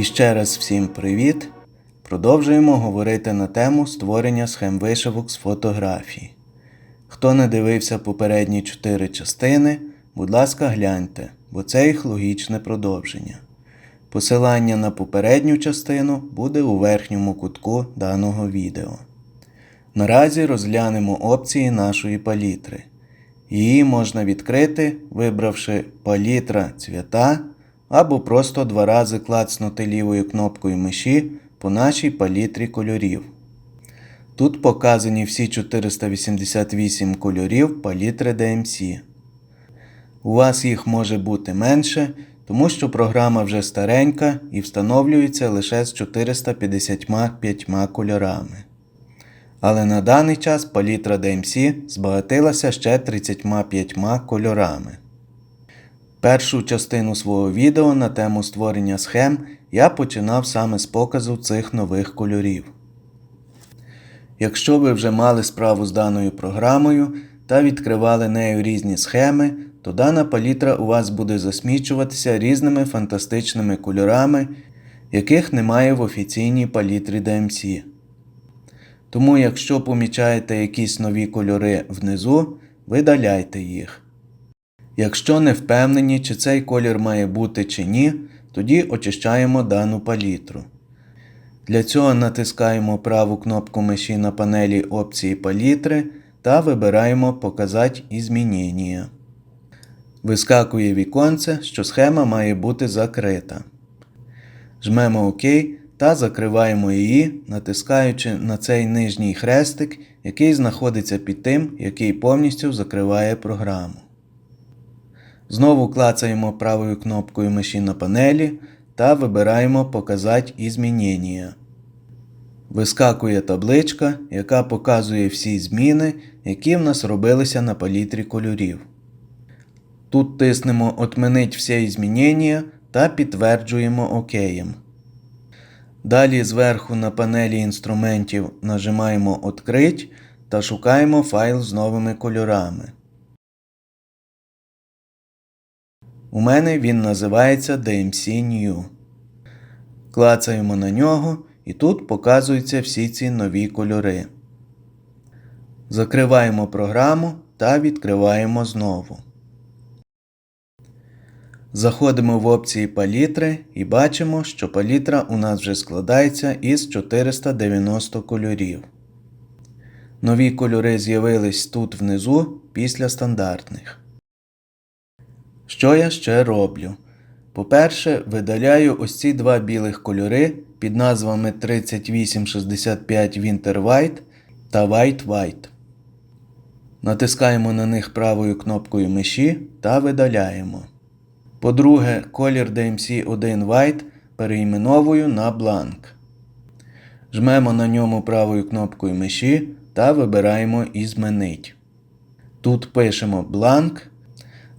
І ще раз всім привіт! Продовжуємо говорити на тему створення схем вишивок з фотографій. Хто не дивився попередні чотири частини, будь ласка, гляньте, бо це їх логічне продовження. Посилання на попередню частину буде у верхньому кутку даного відео. Наразі розглянемо опції нашої палітри. Її можна відкрити, вибравши палітра цвята або просто два рази клацнути лівою кнопкою миші по нашій палітрі кольорів. Тут показані всі 488 кольорів палітри DMC. У вас їх може бути менше, тому що програма вже старенька і встановлюється лише з 455 кольорами. Але на даний час палітра DMC збагатилася ще 35 кольорами. Першу частину свого відео на тему створення схем я починав саме з показу цих нових кольорів. Якщо ви вже мали справу з даною програмою та відкривали нею різні схеми, то дана палітра у вас буде засмічуватися різними фантастичними кольорами, яких немає в офіційній палітрі DMC. Тому, якщо помічаєте якісь нові кольори внизу, видаляйте їх. Якщо не впевнені, чи цей колір має бути чи ні, тоді очищаємо дану палітру. Для цього натискаємо праву кнопку миші на панелі опції палітри та вибираємо Показати ізмінення. Вискакує віконце, що схема має бути закрита. Жмемо ОК та закриваємо її, натискаючи на цей нижній хрестик, який знаходиться під тим, який повністю закриває програму. Знову клацаємо правою кнопкою миші на панелі та вибираємо Показати ізмінення. Вискакує табличка, яка показує всі зміни, які в нас робилися на палітрі кольорів. Тут тиснемо Отменить всі змінення та підтверджуємо ОК. Далі зверху на панелі інструментів нажимаємо Открить та шукаємо файл з новими кольорами. У мене він називається DMC New. Клацаємо на нього і тут показуються всі ці нові кольори. Закриваємо програму та відкриваємо знову. Заходимо в опції палітри і бачимо, що палітра у нас вже складається із 490 кольорів. Нові кольори з'явились тут внизу після стандартних. Що я ще роблю? По-перше, видаляю ось ці два білих кольори під назвами 3865 Winter White та White White. Натискаємо на них правою кнопкою миші та видаляємо. По-друге, колір DMC 1 White переіменовую на Blank. Жмемо на ньому правою кнопкою миші та вибираємо Ізменить. Тут пишемо Blank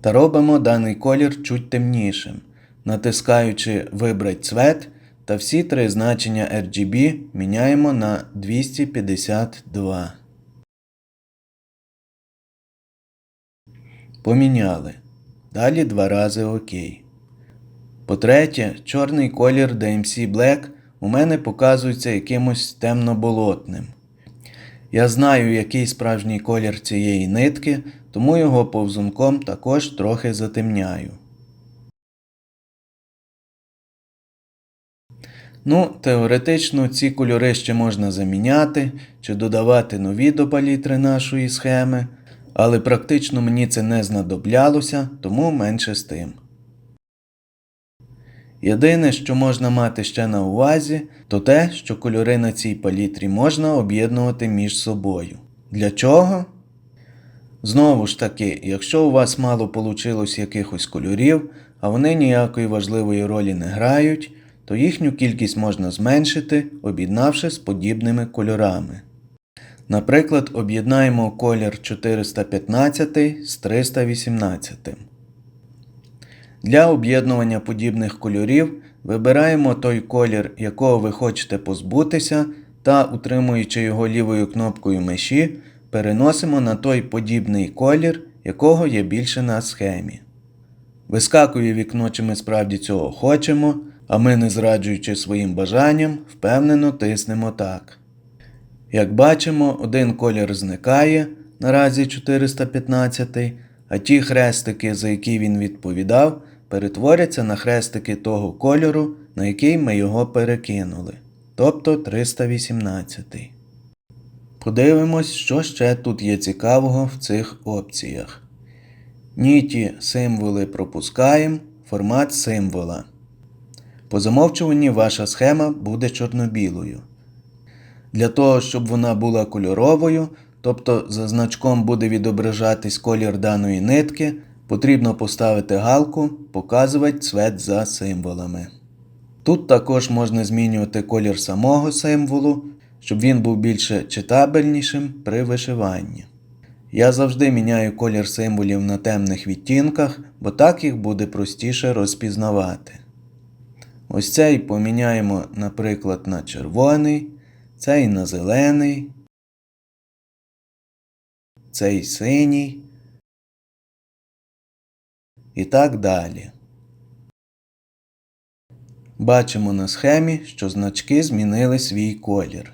та робимо даний колір чуть темнішим, натискаючи Вибрать цвет та всі три значення RGB міняємо на 252. Поміняли. Далі два рази ОК. По-третє, чорний колір DMC Black у мене показується якимось темно-болотним. Я знаю, який справжній колір цієї нитки, тому його повзунком також трохи затемняю. Ну, теоретично ці кольори ще можна заміняти чи додавати нові до палітри нашої схеми, але практично мені це не знадоблялося, тому менше з тим. Єдине, що можна мати ще на увазі, то те, що кольори на цій палітрі можна об'єднувати між собою. Для чого? Знову ж таки, якщо у вас мало получилось якихось кольорів, а вони ніякої важливої ролі не грають, то їхню кількість можна зменшити, об'єднавши з подібними кольорами. Наприклад, об'єднаємо колір 415 з 318. Для об'єднування подібних кольорів вибираємо той колір, якого ви хочете позбутися, та, утримуючи його лівою кнопкою миші, переносимо на той подібний колір, якого є більше на схемі. Вискакує вікно, чи ми справді цього хочемо, А ми, не зраджуючи своїм бажанням, впевнено тиснемо так. Як бачимо, один колір зникає, наразі 415, а ті хрестики, за які він відповідав, перетворяться на хрестики того кольору, на який ми його перекинули, тобто 318. Подивимось, що ще тут є цікавого в цих опціях. Ніті символи пропускаємо, формат символа. По замовчуванні ваша схема буде чорно-білою. Для того, щоб вона була кольоровою, тобто за значком буде відображатись колір даної нитки, потрібно поставити галку Показувати цвет за символами. Тут також можна змінювати колір самого символу, щоб він був більше читабельнішим при вишиванні. Я завжди міняю колір символів на темних відтінках, бо так їх буде простіше розпізнавати. Ось цей поміняємо, наприклад, на червоний, цей на зелений, цей синій і так далі. Бачимо на схемі, що значки змінили свій колір.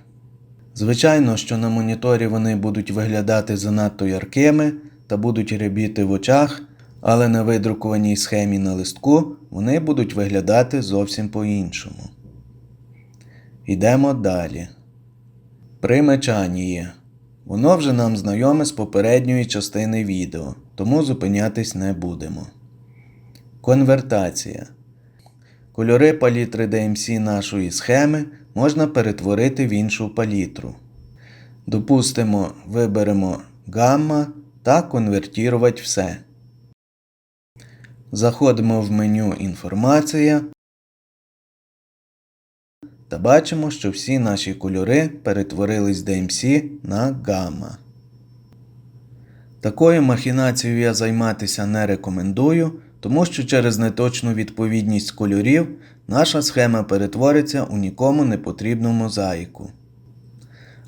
Звичайно, що на моніторі вони будуть виглядати занадто яркими та будуть рябіти в очах, але на видрукуваній схемі на листку вони будуть виглядати зовсім по-іншому. Йдемо далі. Примечання. Воно вже нам знайоме з попередньої частини відео, тому зупинятись не будемо. Конвертація. Кольори палітри DMC нашої схеми можна перетворити в іншу палітру. Допустимо, виберемо гамма та конвертувати все. Заходимо в меню Інформація та бачимо, що всі наші кольори перетворились DMC на гамма. Такою махінацією я займатися не рекомендую, тому що через неточну відповідність кольорів наша схема перетвориться у нікому не потрібну мозаїку.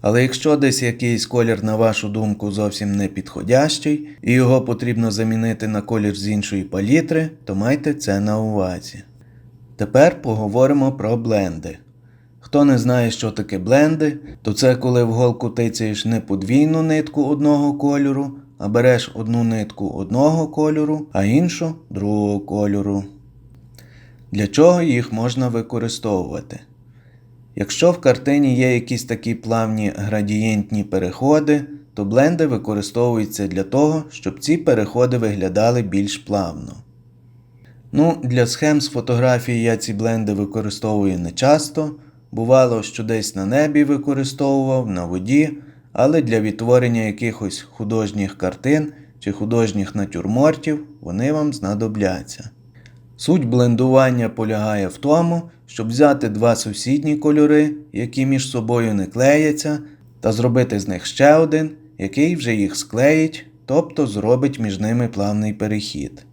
Але якщо десь якийсь колір, на вашу думку, зовсім не підходящий, і його потрібно замінити на колір з іншої палітри, то майте це на увазі. Тепер поговоримо про бленди. Хто не знає, що таке бленди, то це коли в голку тицяєш не подвійну нитку одного кольору, а береш одну нитку одного кольору, а іншу другого кольору. Для чого їх можна використовувати? Якщо в картині є якісь такі плавні градієнтні переходи, то бленди використовуються для того, щоб ці переходи виглядали більш плавно. Ну, для схем з фотографії я ці бленди використовую не часто. Бувало, що десь на небі використовував, на воді, але для відтворення якихось художніх картин чи художніх натюрмортів вони вам знадобляться. Суть блендування полягає в тому, щоб взяти два сусідні кольори, які між собою не клеяться, та зробити з них ще один, який вже їх склеїть, тобто зробить між ними плавний перехід.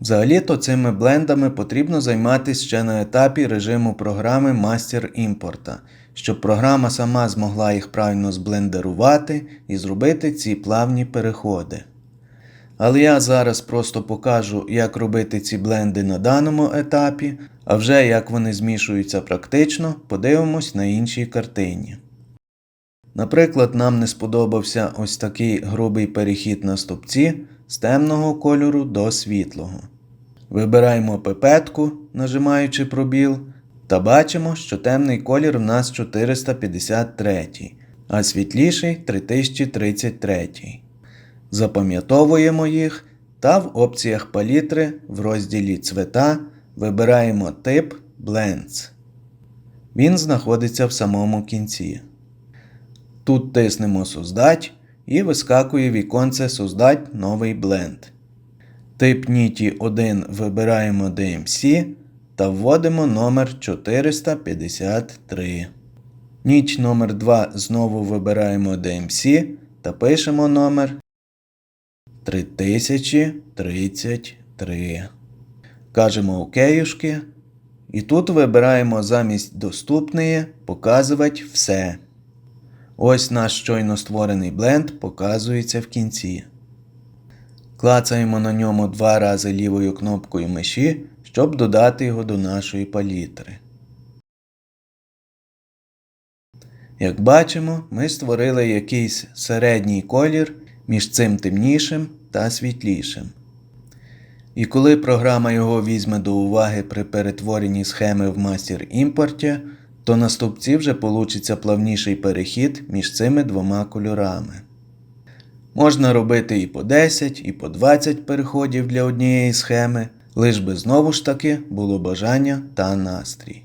Взагалі-то цими блендами потрібно займатися ще на етапі режиму програми Мастер імпорта, щоб програма сама змогла їх правильно зблендерувати і зробити ці плавні переходи. Але я зараз просто покажу, як робити ці бленди на даному етапі, а вже як вони змішуються практично, подивимось на іншій картині. Наприклад, нам не сподобався ось такий грубий перехід на стопці з темного кольору до світлого. Вибираємо пипетку, нажимаючи пробіл, та бачимо, що темний колір в нас 453, а світліший 3033. Запам'ятовуємо їх та в опціях палітри в розділі Цвета вибираємо тип Blends. Він знаходиться в самому кінці. Тут тиснемо Создать і вискакує віконце Создать новий бленд. Тип ніті 1 вибираємо DMC та вводимо номер 453. Ніч номер 2 знову вибираємо DMC та пишемо номер 3033. Кажемо ОКюшки. І тут вибираємо замість доступної показувати все. Ось наш щойно створений бленд показується в кінці. Клацаємо на ньому два рази лівою кнопкою миші, щоб додати його до нашої палітри. Як бачимо, ми створили якийсь середній колір між цим темнішим та світлішим. І коли програма його візьме до уваги при перетворенні схеми в мастер імпорті, то на стовпці вже получиться плавніший перехід між цими двома кольорами. Можна робити і по 10, і по 20 переходів для однієї схеми, лиш би знову ж таки було бажання та настрій.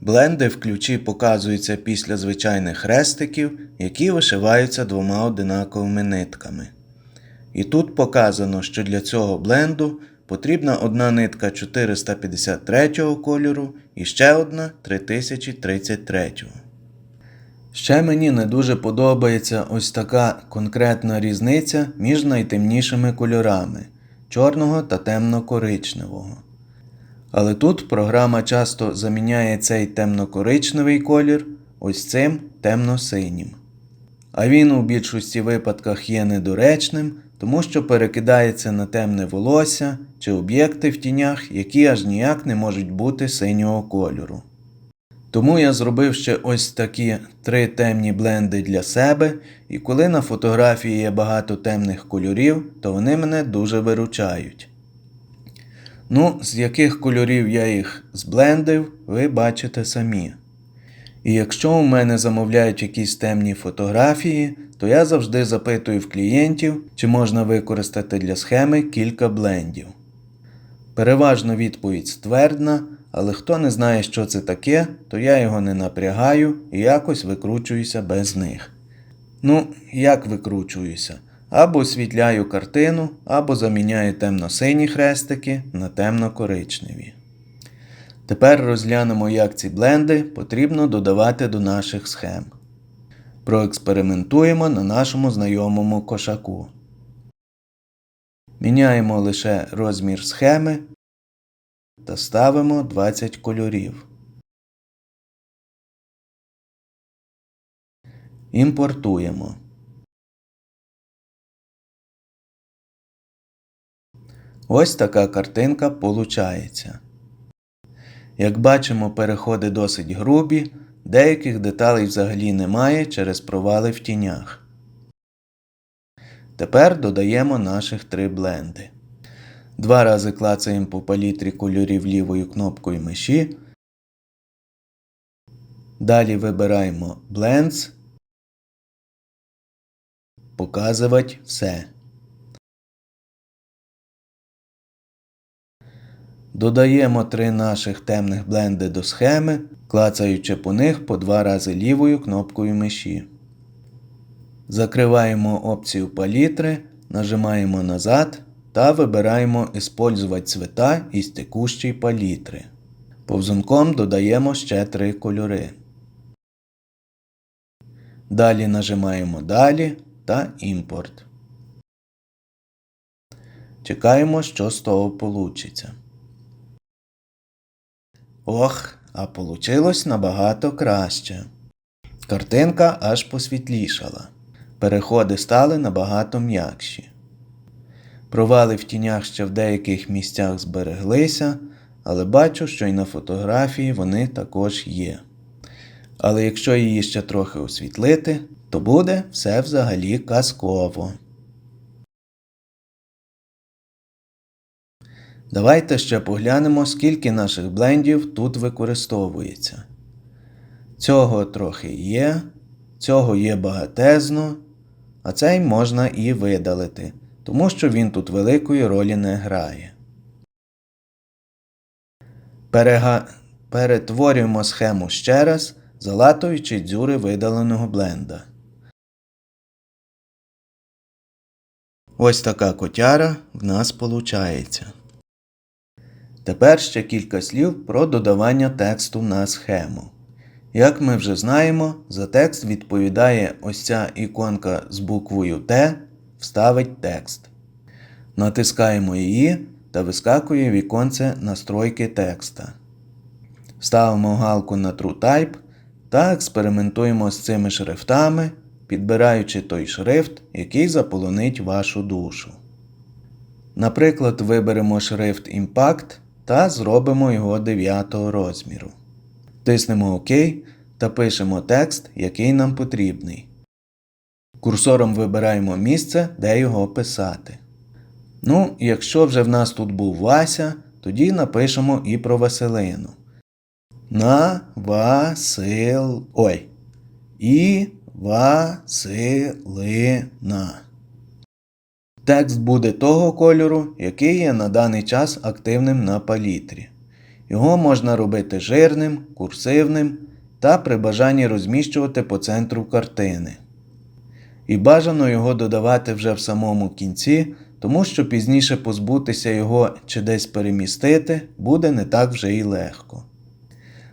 Бленди в ключі показуються після звичайних хрестиків, які вишиваються двома одинаковими нитками. І тут показано, що для цього бленду потрібна одна нитка 453 кольору і ще одна 3033. Ще мені не дуже подобається ось така конкретна різниця між найтемнішими кольорами чорного та темно-коричневого. Але тут програма часто заміняє цей темно-коричневий колір ось цим темно-синім. А він у більшості випадках є недоречним, тому що перекидається на темне волосся чи об'єкти в тінях, які аж ніяк не можуть бути синього кольору. Тому я зробив ще ось такі три темні бленди для себе, і коли на фотографії є багато темних кольорів, то вони мене дуже виручають. Ну, з яких кольорів я їх зблендив, ви бачите самі. І якщо у мене замовляють якісь темні фотографії, то я завжди запитую в клієнтів, чи можна використати для схеми кілька блендів. Переважно відповідь ствердна, але хто не знає, що це таке, то я його не напрягаю і якось викручуюся без них. Ну, як викручуюся? Або освітляю картину, або заміняю темно-сині хрестики на темно-коричневі. Тепер розглянемо, як ці бленди потрібно додавати до наших схем. Проекспериментуємо на нашому знайомому кошаку. Міняємо лише розмір схеми та ставимо 20 кольорів. Імпортуємо. Ось така картинка получається. Як бачимо, переходи досить грубі, деяких деталей взагалі немає через провали в тінях. Тепер додаємо наших три бленди. Два рази клацаємо по палітрі кольорів лівою кнопкою миші. Далі вибираємо Blends. Показувати все. Додаємо три наших темних бленди до схеми, клацаючи по них по два рази лівою кнопкою миші. Закриваємо опцію палітри, нажимаємо назад та вибираємо Использувати цвета із текущої палітри. Повзунком додаємо ще три кольори. Далі нажимаємо Далі та Імпорт. Чекаємо, що з того получиться. Ох, а получилось набагато краще. Картинка аж посвітлішала. Переходи стали набагато м'якші. Провали в тінях ще в деяких місцях збереглися, але бачу, що й на фотографії вони також є. Але якщо її ще трохи освітлити, то буде все взагалі казково. Давайте ще поглянемо, скільки наших блендів тут використовується. Цього трохи є, цього є багатезно, а цей можна і видалити, тому що він тут великої ролі не грає. Перега... Перетворюємо схему ще раз, залатуючи дзюри видаленого бленда. Ось така котяра в нас получається. Тепер ще кілька слів про додавання тексту на схему. Як ми вже знаємо, за текст відповідає ось ця іконка з буквою Т Вставить текст. Натискаємо її та вискакує віконце настройки текста. Ставимо галку на TrueType та експериментуємо з цими шрифтами, підбираючи той шрифт, який заполонить вашу душу. Наприклад, виберемо шрифт Impact та зробимо його 9 розміру. Тиснемо ОК та пишемо текст, який нам потрібний. Курсором вибираємо місце, де його писати. Ну, якщо вже в нас тут був Вася, тоді напишемо і про Василину. На Васил. Ой. І Василина. Текст буде того кольору, який є на даний час активним на палітрі. Його можна робити жирним, курсивним та при бажанні розміщувати по центру картини. І бажано його додавати вже в самому кінці, тому що пізніше позбутися його чи десь перемістити буде не так вже і легко.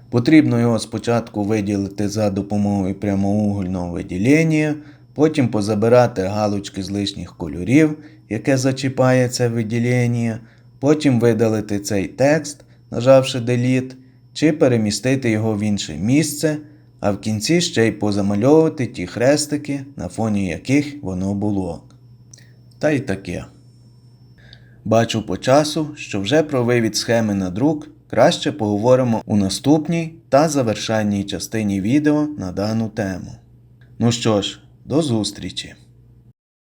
Потрібно його спочатку виділити за допомогою прямоугольного виділення, потім позабирати галочки з лишніх кольорів, яке зачіпає це виділення, потім видалити цей текст, нажавши Delete, чи перемістити його в інше місце, а в кінці ще й позамальовувати ті хрестики, на фоні яких воно було. Та й таке. Бачу по часу, що вже про вивід схеми на друк краще поговоримо у наступній та завершальній частині відео на дану тему. Ну що ж, до зустрічі!